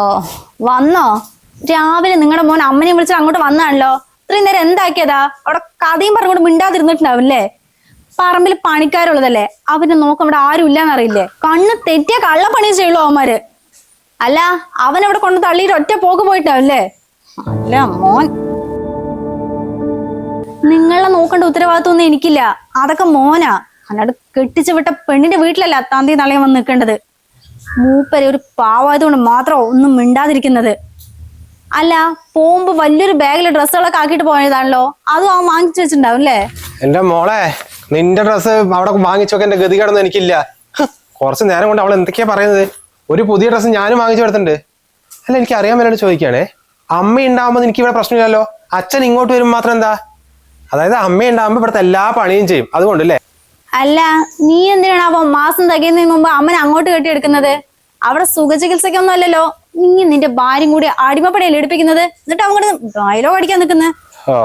ഓ വന്നോ? രാവിലെ നിങ്ങളുടെ മോൻ അമ്മനെ വിളിച്ച് അങ്ങോട്ട് വന്നാണല്ലോ ഇത്രയും നേരം എന്താക്കിയതാ? അവിടെ കഥയും പറഞ്ഞുകൊണ്ട് മിണ്ടാതിരുന്നിട്ടുണ്ടാവില്ലേ? പറമ്പിൽ പണിക്കാരുള്ളതല്ലേ? അവനെ നോക്കം അവിടെ ആരും ഇല്ലാന്നറിയില്ലേ കണ്ണ് തെറ്റിയ കള്ളപ്പണി ചെയ്യുള്ളൂ അവന്മാര്. അല്ല അവൻ അവിടെ കൊണ്ട് തള്ളിയിട്ട് ഒറ്റ പോക്ക് പോയിട്ടാവില്ലേ അല്ല മോൻ. നിങ്ങളെ നോക്കേണ്ട ഉത്തരവാദിത്വം എനിക്കില്ല. അതൊക്കെ മോനാ. അല്ലാണ്ട് കെട്ടിച്ചു വിട്ട പെണ്ണിന്റെ വീട്ടിലല്ല താന്തി നളയം വന്ന് നിൽക്കേണ്ടത്. മൂപ്പര് ഒരു പാവായതുകൊണ്ട് മാത്രം ഒന്നും മിണ്ടാതിരിക്കുന്നത്. അല്ല പോകുമ്പോ വലിയൊരു ബാഗിൽ ഡ്രസ്സുകളൊക്കെ ആക്കിയിട്ട് പോയതാണല്ലോ. അതും അവൻ വാങ്ങിച്ചു വെച്ചിട്ടുണ്ടാവും അല്ലേ? എന്റെ മോളെ നിന്റെ ഡ്രസ്സ് അവിടെ വാങ്ങിച്ചൊക്കെ എന്റെ ഗതികേടൊന്നും എനിക്കില്ല. കുറച്ച് നേരം കൊണ്ട് അവൾ എന്തൊക്കെയാ പറയുന്നത്? ഒരു പുതിയ ഡ്രസ്സ് ഞാനും വാങ്ങിച്ചു കൊടുത്തിട്ടുണ്ട്. അല്ല എനിക്ക് അറിയാൻ വേണ്ടി ചോദിക്കുകയാണേ. അമ്മ ഉണ്ടാവുമ്പോൾ എനിക്ക് ഇവിടെ പ്രശ്നമില്ലല്ലോ? അച്ഛൻ ഇങ്ങോട്ട് വരുമ്പോൾ മാത്രം എന്താ? അതായത് അമ്മ ഉണ്ടാവുമ്പോൾ ഇവിടുത്തെ എല്ലാ പണിയും ചെയ്യും. അതുകൊണ്ടല്ലേ അല്ല നീ എന്തിനാണ് അവൻ മാസം തികയുന്നതിന് മുമ്പ് അമ്മനെ അങ്ങോട്ട് കെട്ടിയെടുക്കുന്നത്? അവിടെ സുഖചികിത്സയ്ക്കൊന്നും അല്ലല്ലോ. നീ നിന്റെ ഭാര്യയും കൂടി അടിമപ്പടയല്ലേ എടുപ്പിക്കുന്നത്? എന്നിട്ട് അങ്ങോട്ട് ഡയലോഗ് അടിക്കാൻ നിൽക്കുന്നത് ഓ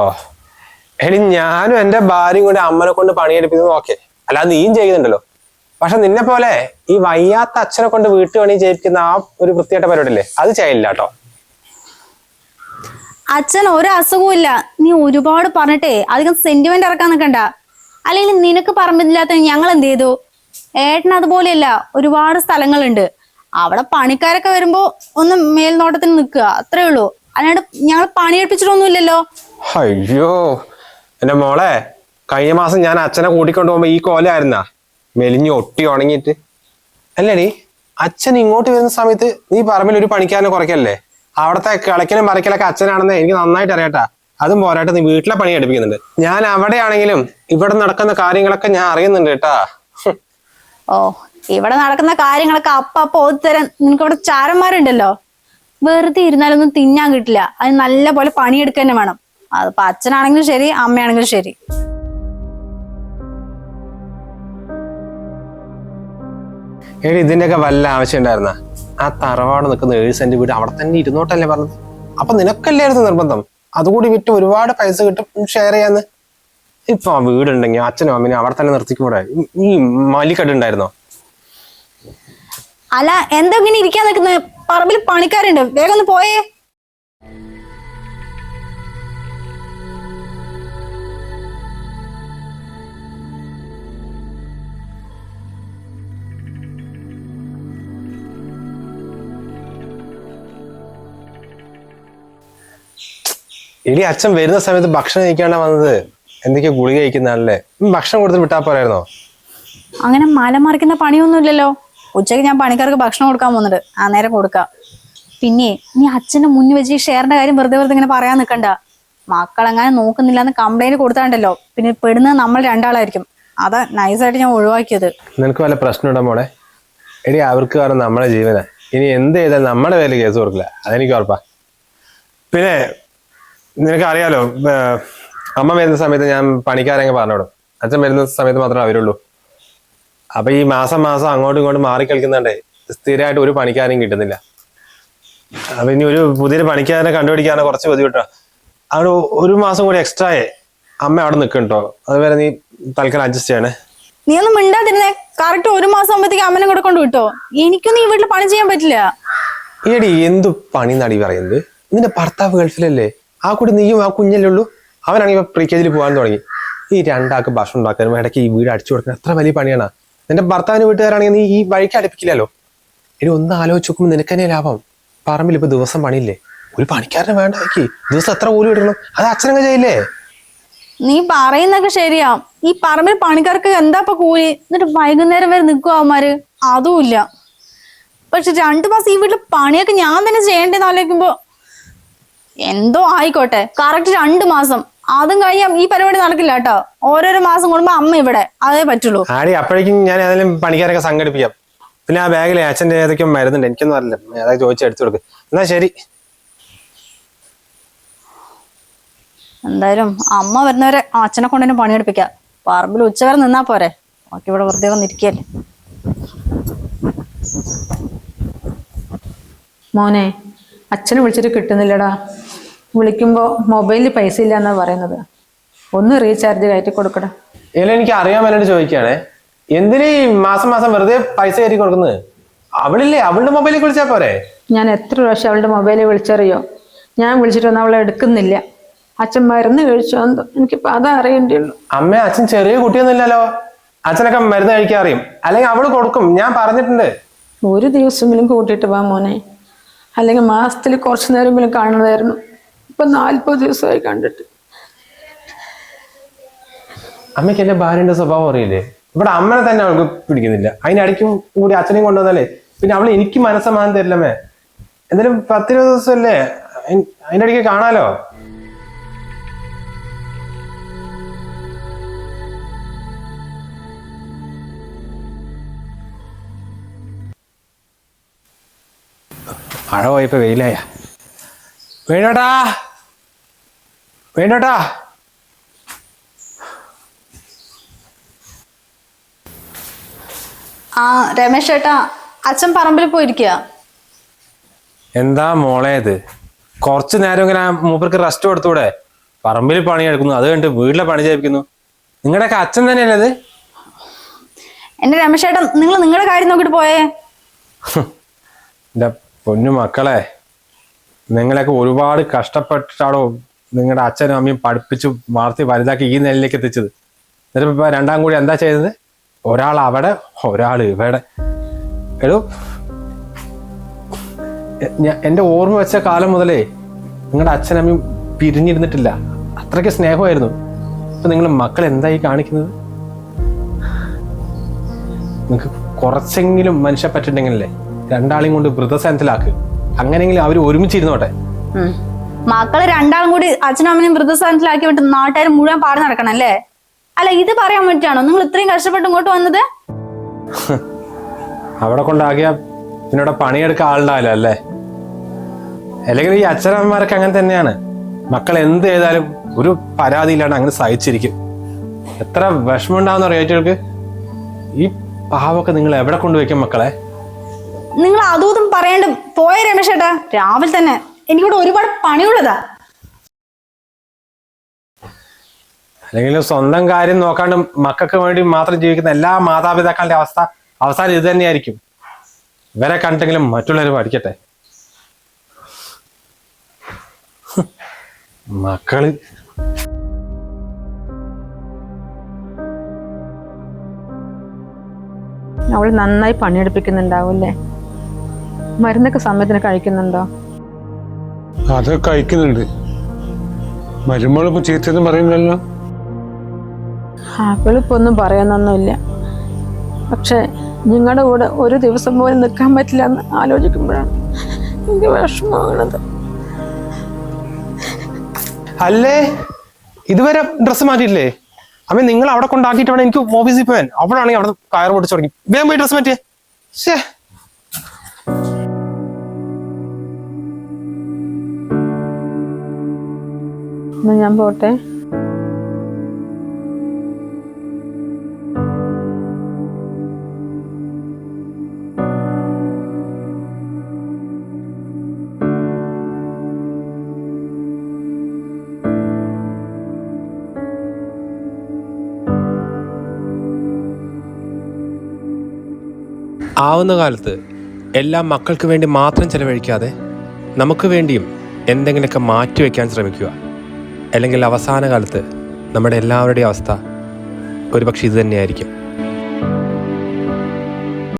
എടി ഞാനും എന്റെ ഭാര്യയും കൂടി അമ്മനെ കൊണ്ട് പണിയെടുപ്പിക്കുന്നത് ഓക്കെ അല്ലാതെ നീയും ചെയ്യുന്നുണ്ടല്ലോ. പക്ഷെ നിന്നെ പോലെ ഈ വയ്യാത്ത അച്ഛനെ കൊണ്ട് വീട്ടു പണി ചെയ്യിപ്പിക്കുന്ന ആ ഒരു വൃത്തിയായിട്ട പരിപാടില്ലേ അത് ചെയ്യില്ല കേട്ടോ. അച്ഛൻ ഒരു അസുഖവും ഇല്ല നീ ഒരുപാട് പറഞ്ഞിട്ടേ അധികം സെന്റിമെന്റ് ഇറക്കാൻ നിൽക്കണ്ട. അല്ലെങ്കിൽ നിനക്ക് പറമ്പില്ലാത്ത ഞങ്ങൾ എന്ത് ചെയ്തു? ഏട്ടൻ അതുപോലെയല്ല ഒരുപാട് സ്ഥലങ്ങളുണ്ട്. അവിടെ പണിക്കാരൊക്കെ വരുമ്പോ ഒന്ന് മേൽനോട്ടത്തിന് നിൽക്കുക അത്രേ ഉള്ളൂ. അല്ലാണ്ട് ഞങ്ങൾ പണിയെടുപ്പിച്ചിട്ടൊന്നുമില്ലല്ലോ അയ്യോ എന്റെ മോളെ കഴിഞ്ഞ മാസം ഞാൻ അച്ഛനെ കൂട്ടിക്കൊണ്ട് പോകുമ്പോ ഈ കോലായിരുന്ന മെലിഞ്ഞു ഒട്ടി ഉണങ്ങിയിട്ട്. അല്ലേടി അച്ഛൻ ഇങ്ങോട്ട് വരുന്ന സമയത്ത് നീ പറമ്പിൽ ഒരു പണിക്കാരനെ കുറയ്ക്കല്ലേ? അവിടത്തെ കിളക്കലും മറയ്ക്കലൊക്കെ അച്ഛനാണെന്ന് എനിക്ക് നന്നായിട്ട് അറിയട്ടാ. അതും പോരാട്ടം നീ വീട്ടിലെ പണി എടുപ്പിക്കുന്നുണ്ട്. ഞാൻ അവിടെയാണെങ്കിലും ഇവിടെ നടക്കുന്ന കാര്യങ്ങളൊക്കെ ഞാൻ അറിയുന്നുണ്ട് കേട്ടാ. ഓ ഇവിടെ നടക്കുന്ന കാര്യങ്ങളൊക്കെ അപ്പ അപ്പ ഒത്തരം നിനക്ക് ഇവിടെ ചാരന്മാരുണ്ടല്ലോ? വെറുതെ ഇരുന്നാലൊന്നും തിന്നാൻ കിട്ടില്ല. അത് നല്ല പോലെ പണിയെടുക്കുക തന്നെ വേണം. അതിപ്പോ അച്ഛനാണെങ്കിലും ശരി അമ്മയാണെങ്കിലും ശരി. എടി ഇതിന്റെയൊക്കെ വല്ല ആവശ്യം ഉണ്ടായിരുന്ന? ആ തറവാട് നിൽക്കുന്ന ഏഴ് സെന്റ് വീട് അവിടെ തന്നെ ഇരുന്നോട്ടല്ലേ പറഞ്ഞത്? അപ്പൊ നിനക്കല്ലായിരുന്നു നിർബന്ധം? അതുകൂടി വിറ്റ് ഒരുപാട് പൈസ കിട്ടും. ഷെയർ ചെയ്യാന്ന്. ഇപ്പൊ ആ വീടുണ്ടെങ്കിൽ അച്ഛനും അമ്മനും അവിടെ തന്നെ നിർത്തിക്കൂടെ? ഈ- ഈ മലിക്കട്ട് ഉണ്ടായിരുന്നോ അല്ല എന്താ ഇങ്ങനെ ഇരിക്കാൻ നിൽക്കുന്നത് പറമ്പിൽ പണിക്കാരുണ്ട്. വേഗം ഒന്ന് പോയേ. എടി അച്ഛൻ വരുന്ന സമയത്ത് ഭക്ഷണം കഴിക്കാണ്ടാ വന്നത്? എന്തൊക്കെയോ ഗുളിക കഴിക്കുന്നതാണല്ലേ ഭക്ഷണം കൊടുത്ത് വിട്ടാ പോരായിരുന്നോ? അങ്ങനെ മല മറിക്കുന്ന പണിയൊന്നുമില്ലല്ലോ. ഉച്ചയ്ക്ക് ഞാൻ പണിക്കാർക്ക് ഭക്ഷണം കൊടുക്കാൻ പോകുന്നുണ്ട്. ആ നേരം കൊടുക്കാം. പിന്നെ നീ അച്ഛന്റെ മുന്നിൽ വെച്ച് ഈ ഷെയറിന്റെ കാര്യം വെറുതെ വെറുതെ ഇങ്ങനെ പറയാൻ നിൽക്കണ്ട. മക്കളെങ്ങനെ നോക്കുന്നില്ല എന്ന് കംപ്ലൈന്റ് കൊടുത്താണ്ടല്ലോ. പിന്നെ പെടുന്നത് നമ്മൾ രണ്ടാളായിരിക്കും. അതാ നൈസായിട്ട് ഞാൻ ഒഴിവാക്കിയത്. നിനക്ക് വല്ല പ്രശ്നമുണ്ടോ മോളെ? എടി അവർക്ക് കാരണം നമ്മളെ ജീവനാ. ഇനി എന്ത് ചെയ്താൽ നമ്മുടെ പേരിൽ കേസ് കൊടുക്കില്ല. അതെനിക്ക് ഉറപ്പാ. പിന്നെ നിനക്ക് അറിയാലോ അമ്മ വരുന്ന സമയത്ത് ഞാൻ പണിക്കാരങ്ങ് പറഞ്ഞോടും. അച്ഛൻ വരുന്ന സമയത്ത് മാത്രമേ അവരുള്ളൂ. അപ്പൊ ഈ മാസം മാസം അങ്ങോട്ടും ഇങ്ങോട്ടും മാറി കളിക്കുന്നുണ്ടേ. സ്ഥിരമായിട്ട് ഒരു പണിക്കാരും കിട്ടുന്നില്ല. അപ്പൊ ഇനി ഒരു പുതിയൊരു പണിക്കാരനെ കണ്ടുപിടിക്കാനോ കുറച്ച് ബുദ്ധിമുട്ടാ. അവിടെ ഒരു മാസം കൂടി എക്സ്ട്രാ അമ്മ അവിടെ നിൽക്കണ്ടോ അതുവരെ നീ തൽക്കാലം അഡ്ജസ്റ്റ് ചെയ്യണേ. നീ ഒന്നും മിണ്ടാതിരുന്നേ. കറക്റ്റ് ഒരു മാസം ആകുമ്പോഴത്തേക്ക് അമ്മനെ കൂടെ കൊണ്ട് വിട്ടോ. എനിക്കൊന്നും ഈ വീട്ടിൽ പണി ചെയ്യാൻ പറ്റില്ല. എടി എന്തു പണി നടി പറയുന്നത്? നിന്റെ ഭർത്താവ് ഗൾഫിലല്ലേ? ആ കുട്ടി നീയും ആ കുഞ്ഞല്ലേ ഉള്ളൂ? അവനാണെങ്കിൽ പ്രീ കെ ജിയിൽ പോകാൻ തുടങ്ങി. ഈ രണ്ടാൾക്ക് ഭക്ഷണം ഉണ്ടാക്കാനും ഇടയ്ക്ക് ഈ വീട് അടിച്ചു കൊടുക്കാൻ എത്ര വലിയ പണിയാണ്. നിന്റെ ഭർത്താവിന് വീട്ടുകാരാണെങ്കിൽ നീ ഈ വഴിക്ക് അടുപ്പിക്കില്ലല്ലോ. ഇനി ഒന്ന് ആലോചിച്ച് നോക്കുമ്പോൾ നിനക്ക് തന്നെ ലാഭം. പറമ്പിൽ ഇപ്പൊ ദിവസം പണിയില്ലേ? ഒരു പണിക്കാരനെ വേണ്ടാക്കി ദിവസം എത്ര കൂലി എടുക്കണം അത് അച്ഛനങ്ങ് ചെയ്യില്ലേ? നീ പറയുന്നൊക്കെ ശരിയാ. ഈ പറമ്പിൽ പണിക്കാർക്ക് എന്താ ഇപ്പൊ കൂലി? എന്നിട്ട് വൈകുന്നേരം വരെ നിൽക്കുക അവന്മാര്? അതുമില്ല പക്ഷെ രണ്ടു മാസം ഈ വീട്ടിൽ പണിയൊക്കെ ഞാൻ തന്നെ ചെയ്യേണ്ടതെന്ന് ആലോചിക്കുമ്പോ എന്തോ ആയിക്കോട്ടെ. കറക്റ്റ് രണ്ടു മാസം. അതും കഴിയാം ഈ പരിപാടി നടക്കില്ല കേട്ടോ. ഓരോരോ മാസം കൂടുമ്പോ അമ്മ ഇവിടെ. അതേ പറ്റുള്ളൂ. ആടി അപ്പോഴേക്കും ഞാൻ ഏതെങ്കിലും പണിക്കാരൊക്കെ സംഘടിപ്പിക്കാം. പിന്നെ ആ ബാഗിൽ അച്ഛന്റെ ഏതൊക്കെ മരുന്നുണ്ട്. എനിക്കൊന്നും അറിയില്ല. ഏതൊക്കെ ചോദിച്ചു എടുത്തു കൊടുക്ക്. എന്നാ ശരി. എന്തായാലും അമ്മ വരുന്നവരെ അച്ഛനെ കൊണ്ട് തന്നെ പണിയെടുപ്പിക്കാം. പറമ്പിൽ ഉച്ചവരെ നിന്നാ പോരെ. ബാക്കി ഇവിടെ വെറുതെ വന്നിരിക്കല്ലേ മോനെ അച്ഛനെ വിളിച്ചിട്ട് കിട്ടുന്നില്ലടാ. വിളിക്കുമ്പോൾ മൊബൈലിൽ പൈസ ഇല്ല എന്നാ പറയുന്നത്. ഒന്ന് റീചാർജ് കയറ്റി കൊടുക്കണം എനിക്ക് അറിയാൻ വേണ്ടി ചോദിക്കുകയാണേ. എന്തിനീ മാസം മാസം വെറുതെ പൈസ കയറ്റി കൊടുക്കുന്നത്? അവളില്ലേ? അവളുടെ മൊബൈലിൽ വിളിച്ചാ പോരെ? ഞാൻ എത്ര പ്രാവശ്യം അവളുടെ മൊബൈലിൽ വിളിച്ചറിയോ? ഞാൻ വിളിച്ചിട്ടൊന്നും അവളെ എടുക്കുന്നില്ല. അച്ഛൻ മരുന്ന് കഴിച്ചോ? എന്തോ? എനിക്കിപ്പോ അത് അറിയേണ്ടിയുള്ളൂ. അമ്മ അച്ഛൻ ചെറിയ കുട്ടിയൊന്നുമില്ലല്ലോ. അച്ഛനൊക്കെ മരുന്ന് കഴിക്കാൻ അറിയും. അല്ലെങ്കിൽ അവൾ കൊടുക്കും. ഞാൻ പറഞ്ഞിട്ടുണ്ട്. ഒരു ദിവസമെങ്കിലും കൂട്ടിയിട്ട് വാ മോനെ. അല്ലെങ്കിൽ മാസത്തിൽ കുറച്ച് നേരമെങ്കിലും കാണുന്നതായിരുന്നു. ഇപ്പം നാൽപ്പത് ദിവസമായി കണ്ടിട്ട്. അമ്മയ്ക്ക് എന്റെ ഭാര്യന്റെ സ്വഭാവം അറിയില്ലേ? ഇവിടെ അമ്മനെ തന്നെ അവൾക്ക് പിടിക്കുന്നില്ല. അതിനിടയ്ക്കും കൂടി അച്ഛനെയും കൊണ്ടുവന്നാലേ പിന്നെ അവൾ എനിക്ക് മനസ്സമാനം തരില്ലമ്മേ. എന്തായാലും പത്തിരുപത് ദിവസമല്ലേ? അതിന്റെ ഇടയ്ക്ക് കാണാലോ? മഴ പോയപ്പോ വെയിലായ. വേണോട്ടാ. വേണ്ടാ ആ രമേശ് ചേട്ടാ അച്ഛൻ പറമ്പിൽ പോയിരിക്കുക എന്താ മോളെ ഇത്? കുറച്ചു നേരം ഇങ്ങനെ മൂപ്പർക്ക് റെസ്റ്റ് കൊടുത്തൂടെ പറമ്പിൽ പണി എടുക്കുന്നു അത് കണ്ട് വീട്ടിലെ പണി ചെയ്യിപ്പിക്കുന്നു. നിങ്ങളുടെയൊക്കെ അച്ഛൻ തന്നെയല്ലേ ഇത്? എന്റെ രമേശ് ചേട്ടൻ നിങ്ങൾ നിങ്ങളുടെ കാര്യം നോക്കിട്ട് പോയേ. എന്റെ പൊന്നു മക്കളെ. നിങ്ങളെയൊക്കെ ഒരുപാട് കഷ്ടപ്പെട്ടിട്ടാണോ നിങ്ങളുടെ അച്ഛനും അമ്മയും പഠിപ്പിച്ച് വളർത്തി വലുതാക്കി ഈ നിലയിലേക്ക് എത്തിച്ചത്? എന്നിട്ട് ഇപ്പൊ രണ്ടാം കൂടി എന്താ ചെയ്തത് ഒരാൾ അവിടെ ഒരാൾ ഇവിടെ. എടോ എന്റെ ഓർമ്മ വെച്ച കാലം മുതലേ നിങ്ങളുടെ അച്ഛനമ്മയും പിരിഞ്ഞിരുന്നിട്ടില്ല. അത്രയ്ക്ക് സ്നേഹമായിരുന്നു. ഇപ്പൊ നിങ്ങൾ മക്കൾ എന്തായി കാണിക്കുന്നത്? നിങ്ങൾക്ക് കുറച്ചെങ്കിലും മനുഷ്യ പറ്റിട്ടുണ്ടെങ്കിലേ രണ്ടാളെയും കൊണ്ട് വൃദ്ധസ്ഥാനത്തിലാക്ക് അങ്ങനെയെങ്കിലും അവർ ഒരുമിച്ചിരുന്നോട്ടെ. മക്കൾ രണ്ടാളും കൂടി അച്ഛനും അമ്മയും വൃദ്ധസ്ഥാനത്തിലാക്കി വിട്ട് നാട്ടുകാർ മുഴുവൻ പാടി നടക്കണം അല്ലേ? അല്ല ഇത് പറയാൻ വേണ്ടിട്ടാണോ നിങ്ങൾ ഇത്രയും കഷ്ടപ്പെട്ട് ഇങ്ങോട്ട് വന്നത്? അവിടെ കൊണ്ടാകിയ പിന്നെ പണിയെടുക്കാൻ ആളുണ്ടാവില്ല അല്ലേ? അല്ലെങ്കിൽ ഈ അച്ഛനമ്മമാരൊക്കെ അങ്ങനെ തന്നെയാണ്. മക്കൾ എന്ത് ചെയ്താലും ഒരു പരാതിയില്ലാണ്ട് അങ്ങനെ സഹിച്ചിരിക്കും. എത്ര വിഷമം ഉണ്ടാവുന്ന അറിയാറ്റുകൾക്ക് ഈ പാവൊക്കെ നിങ്ങൾ എവിടെ കൊണ്ടുവയ്ക്കും മക്കളെ? നിങ്ങൾ അതും പറയണ്ട പോയ രമേശേട്ടാ രാവിലെ തന്നെ. എനിക്കിവിടെ ഒരുപാട് പണിയുള്ളതാ. അല്ലെങ്കിൽ സ്വന്തം കാര്യം നോക്കാണ്ട് മക്കൾക്ക് വേണ്ടി മാത്രം ജീവിക്കുന്ന എല്ലാ മാതാപിതാക്കളുടെ അവസ്ഥ അവസാനം ഇത് തന്നെയായിരിക്കും. ഇവരെ കണ്ടെങ്കിലും മറ്റുള്ളവർ പഠിക്കട്ടെ. മക്കൾ. അവൾ നന്നായി പണിയെടുപ്പിക്കുന്നുണ്ടാവൂല്ലേ മരുന്നൊക്കെ സമയത്തിന് കഴിക്കുന്നുണ്ടോ? അത് കഴിക്കുന്നുണ്ട്. ചീത്തയൊന്നും പറയുന്നില്ലല്ലോ അവളിപ്പോ ഒന്നും പറയാനൊന്നുമില്ല. പക്ഷെ നിങ്ങളുടെ കൂടെ ഒരു ദിവസം പോലും നിൽക്കാൻ പറ്റില്ല എന്ന് ആലോചിക്കുമ്പോഴാണ് എനിക്ക് വിഷമമാണത് അല്ലേ? ഇതുവരെ ഡ്രസ്സ് മാറ്റിയില്ലേ അമ്മ നിങ്ങൾ അവിടെ കൊണ്ടാക്കിയിട്ട് വേണം എനിക്ക് ഓഫീസിൽ പോയാൻ അവിടെ കയർ പൊട്ടിച്ചു തുടങ്ങി വേഗം പോയി ഡ്രസ്സ് മാറ്റിയേ. ശേ എന്നാ ഞാൻ പോട്ടെ. ആവുന്ന കാലത്ത് എല്ലാ മക്കൾക്ക് വേണ്ടി മാത്രം ചെലവഴിക്കാതെ നമുക്ക് വേണ്ടിയും എന്തെങ്കിലുമൊക്കെ മാറ്റിവെക്കാൻ ശ്രമിക്കുക. അല്ലെങ്കിൽ അവസാന കാലത്ത് നമ്മുടെ എല്ലാവരുടെയും അവസ്ഥ ഒരുപക്ഷെ ഇത് തന്നെയായിരിക്കും.